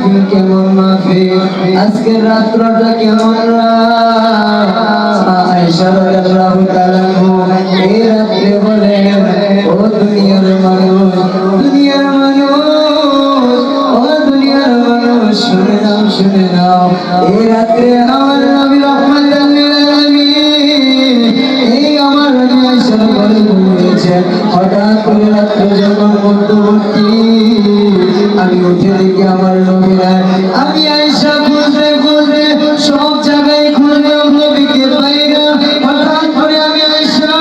মাহফিল কেমন মাহফিল আজকে রাত্রটা কেমন এই রাত্রে বলে, ও দুনিয়ার মানুষ শুনে নাও শুনে নাও, এই রাত্রে আমার ঘরে ঘুমিয়েছে হঠাৎ করে রাত্রে যখন মধ্যবর্তী আমি উঠে দেখি আমার নবী নাই আমি আয়েশা খুঁজতে খুঁজতে সব জায়গায় খুঁজতে নবীকে পাই না হঠাৎ করে আমি আয়েশা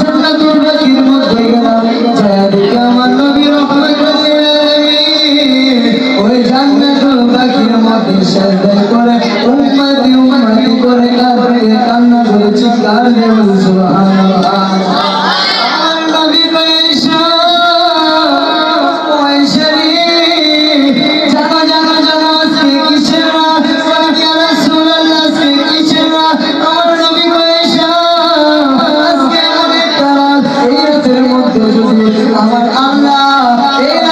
জান্নাতুল বাকির করে মধ্যে যদি আমার আল্লাহ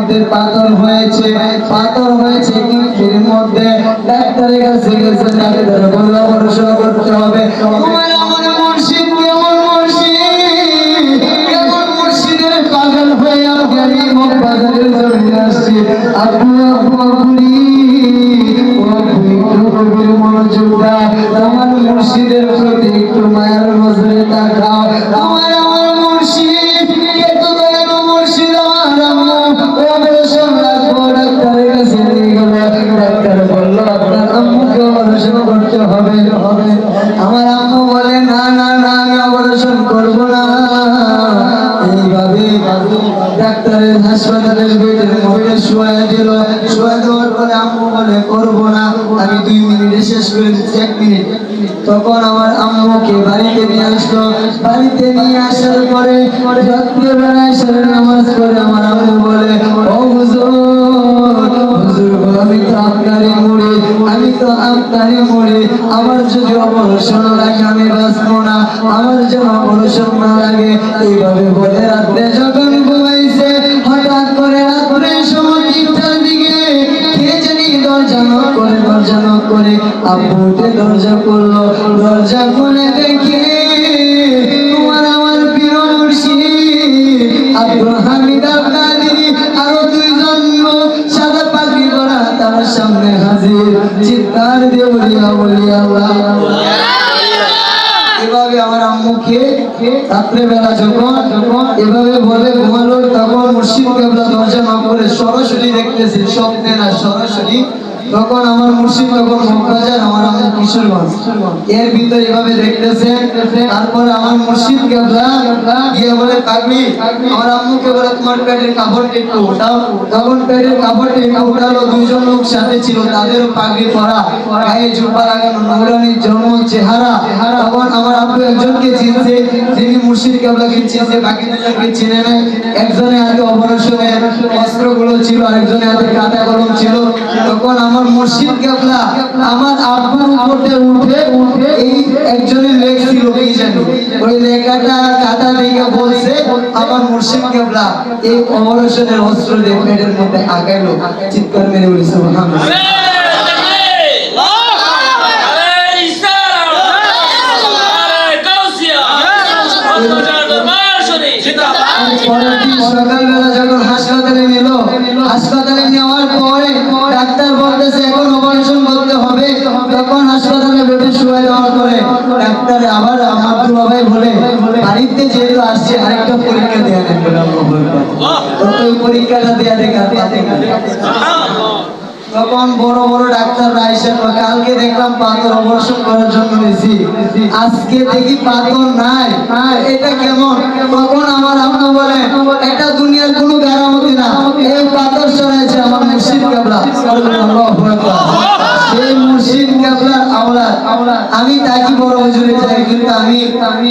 মধ্যে পাথর হয়েছে পাথর হয়েছে কিডনির মধ্যে। ডাক্তারের কাছে গেছে ডাক্তার বলল, অপারেশন করতে হবে। পাগল হয়ে আপনি জমিনে আসছি। আব্বু আব্বু আমার আম্মু বলে, না না না, আমি অপারেশন করব না। এইভাবে ডাক্তারের হাসপাতালের বেডের মধ্যে শোয়া দিল। শোয়া দেওয়ার পরে আম্মু বলে, করব না, আমি দুই মিনিটে শেষ করে এক মিনিট। তখন আমার আম্মুকে বাড়িতে নিয়ে আসলো। বাড়িতে নিয়ে আসার পরে রাত্রেবেলা এসারের নামাজ পড়ে আমার আম্মু বলে, ও হুজুর হুজুর আমি তো আপনারই আমি তো আপনারই মরি, আমার যদি অবসর লাগে, আমি বাঁচবো না। আমার যেন অবসর না লাগে, এইভাবে বলে রাত্রে যখন ঘুমাইছে, হঠাৎ করে রাত্রে সময় তিনটার দিকে দরজা knock করে, দরজা করে, আব্বু দরজা করল দরজা খুলে দেখে এভাবে আমার আম্মুকে রাত্রে বেলা যখন যখন এভাবে বলে ঘুমানোর তখন মুর্শিদ কেবলা দরজা না করে সরাসরি দেখতেছি স্বপ্নে না, সরাসরি তখন আমার মুর্শিদ, তখন মক্কাজার আমার আম্মু কিশোরগঞ্জ এর ভিতরে এভাবে দেখতেছে, তারপর আমার মুর্শিদ কেবলা গিয়ে বলে, পাগলি, আমার আম্মুকে বলে, তোমার পেটের কাপড়টা একটু উঠাও। তখন পেটের কাপড়টা একটু উঠালো, দুইজন লোক সাথে ছিল, তাদেরও পাগড়ি পরা, গায়ে জুব্বা লাগানো, নুরানির জন্ম চেহারা। তখন আমার আব্বু একজনকে চিনছে, যিনি মুর্শিদ কেবলাকে চিনছে, বাকি দুজনকে চিনে নেয় একজনে হাতে অপারেশনের অস্ত্রগুলো ছিল, আরেকজনের হাতে কাটা কলম ছিল। তখন আমার মুর্শিদ কেবলা আমার আব্বার উপরে উঠে উঠে এই একজনের লেখ ছিল, কি জানি? ওই লেখাটা কাটা লেখা বলছে, আমার মসজিদ কেবলা এই অপারেশনের অস্ত্র দিয়ে পেটের মধ্যে আগাইলো, চিৎকার মেরে বলি সুবহানাল্লাহ। তখন বড় বড় ডাক্তাররা এসে কালকে দেখলাম পাথর অপারেশন করার জন্য গেছি আজকে দেখি পাথর নাই। এটা কেমন? তখন আমার আম্মা বলে এটা দুনিয়ার কোনো গারামতি না। এই পাথর সরাইছে আমার মুর্শিদ কাবলা। সেই মুর্শিদ কাবলার আওলাদ। আমি তাকে বড় হুজুরে যাই কিন্তু আমি,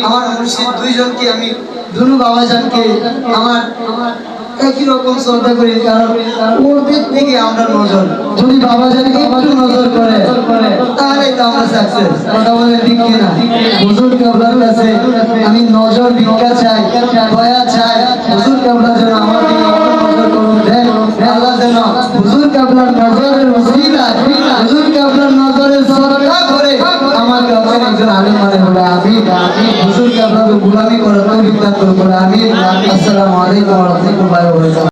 আমার মুর্শিদ দুইজনকে আমি, দুনু বাবাজানকে, আমার একই রকম শ্রদ্ধা করি, কারণ ওদের থেকে আমরা নজর, যদি বাবা জানি একটু নজর করে, তাহলে তো আমরা সাকসেস কথা বলে হুজুর কাছে আমি নজর, ভিক্ষা চাই, দয়া চাই। হুজুর কাবলা যেন আমার দিকে হুজুর কাবলার নজরের ওসিলায় হুজুর কাবলার নজরের সরকার করে আমাকে আপনার একজন আলিম মানে বলে আমি হুজুরকে আপনাদের গুলামি করার তৈরি করে বলে আমি আসসালামু আলাইকুম রহমতুল্লাহ